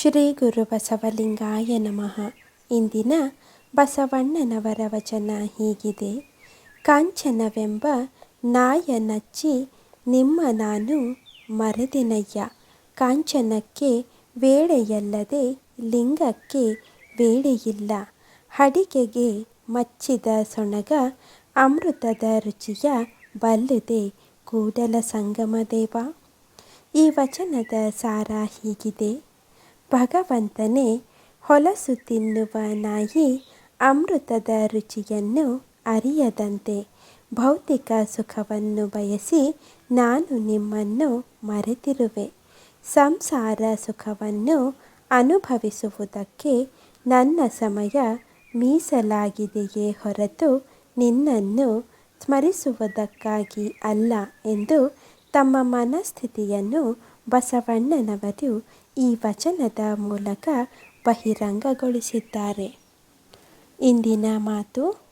ಶ್ರೀ ಗುರು ಬಸವಲಿಂಗಾಯ ನಮಃ. ಇಂದಿನ ಬಸವಣ್ಣನವರ ವಚನ ಹೀಗಿದೆ. ಕಾಂಚನವೆಂಬ ನಾಯ ನಚ್ಚಿ ನಿಮ್ಮ ನಾನು ಮರೆದಿನಯ್ಯ. ಕಾಂಚನಕ್ಕೆ ವೇಳೆಯಲ್ಲದೆ ಲಿಂಗಕ್ಕೆ ವೇಳೆಯಿಲ್ಲ. ಅಡಿಗೆಗೆ ಮಚ್ಚಿದ ಸೊಣಗ ಅಮೃತದ ರುಚಿಯ ಬಲ್ಲದೆ ಕೂಡಲ ಸಂಗಮ ದೇವ. ಈ ವಚನದ ಸಾರ ಹೀಗಿದೆ. ಭಗವಂತನೇ ಹೊಲಸು ತಿನ್ನುವ ನಾಯಿ ಅಮೃತದ ರುಚಿಯನ್ನು ಅರಿಯದಂತೆ ಭೌತಿಕ ಸುಖವನ್ನು ಬಯಸಿ ನಾನು ನಿಮ್ಮನ್ನು ಮರೆತಿರುವೆ. ಸಂಸಾರ ಸುಖವನ್ನು ಅನುಭವಿಸುವುದಕ್ಕೆ ನನ್ನ ಸಮಯ ಮೀಸಲಾಗಿದೆಯೇ ಹೊರತು ನಿನ್ನನ್ನು ಸ್ಮರಿಸುವುದಕ್ಕಾಗಿ ಅಲ್ಲ ಎಂದು ತಮ್ಮ ಮನಸ್ಥಿತಿಯನ್ನು ಬಸವಣ್ಣನವರು ಈ ವಚನದ ಮೂಲಕ ಬಹಿರಂಗಗೊಳಿಸಿದ್ದಾರೆ. ಇಂದಿನ ಮಾತು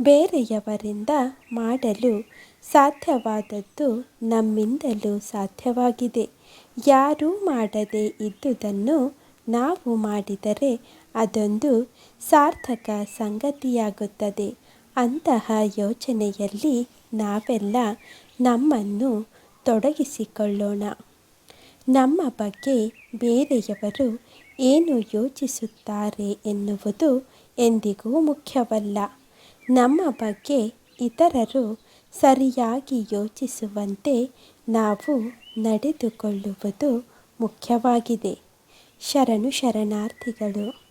ಬೇರೆಯವರಿಂದ ಮಾಡಲು ಸಾಧ್ಯವಾದದ್ದು ನಮ್ಮಿಂದಲೂ ಸಾಧ್ಯವಾಗಿದೆ. ಯಾರೂ ಮಾಡದೆ ಇದ್ದುದನ್ನು ನಾವು ಮಾಡಿದರೆ ಅದೊಂದು ಸಾರ್ಥಕ ಸಂಗತಿಯಾಗುತ್ತದೆ. ಅಂತಹ ಯೋಚನೆಯಲ್ಲಿ ನಾವೆಲ್ಲ ನಮ್ಮನ್ನು ತೊಡಗಿಸಿಕೊಳ್ಳೋಣ. ನಮ್ಮ ಬಗ್ಗೆ ಬೇರೆಯವರು ಏನು ಯೋಚಿಸುತ್ತಾರೆ ಎನ್ನುವುದು ಎಂದಿಗೂ ಮುಖ್ಯವಲ್ಲ. ನಮ್ಮ ಬಗ್ಗೆ ಇತರರು ಸರಿಯಾಗಿ ಯೋಚಿಸುವಂತೆ ನಾವು ನಡೆದುಕೊಳ್ಳುವುದು ಮುಖ್ಯವಾಗಿದೆ. ಶರಣು ಶರಣಾರ್ಥಿಗಳು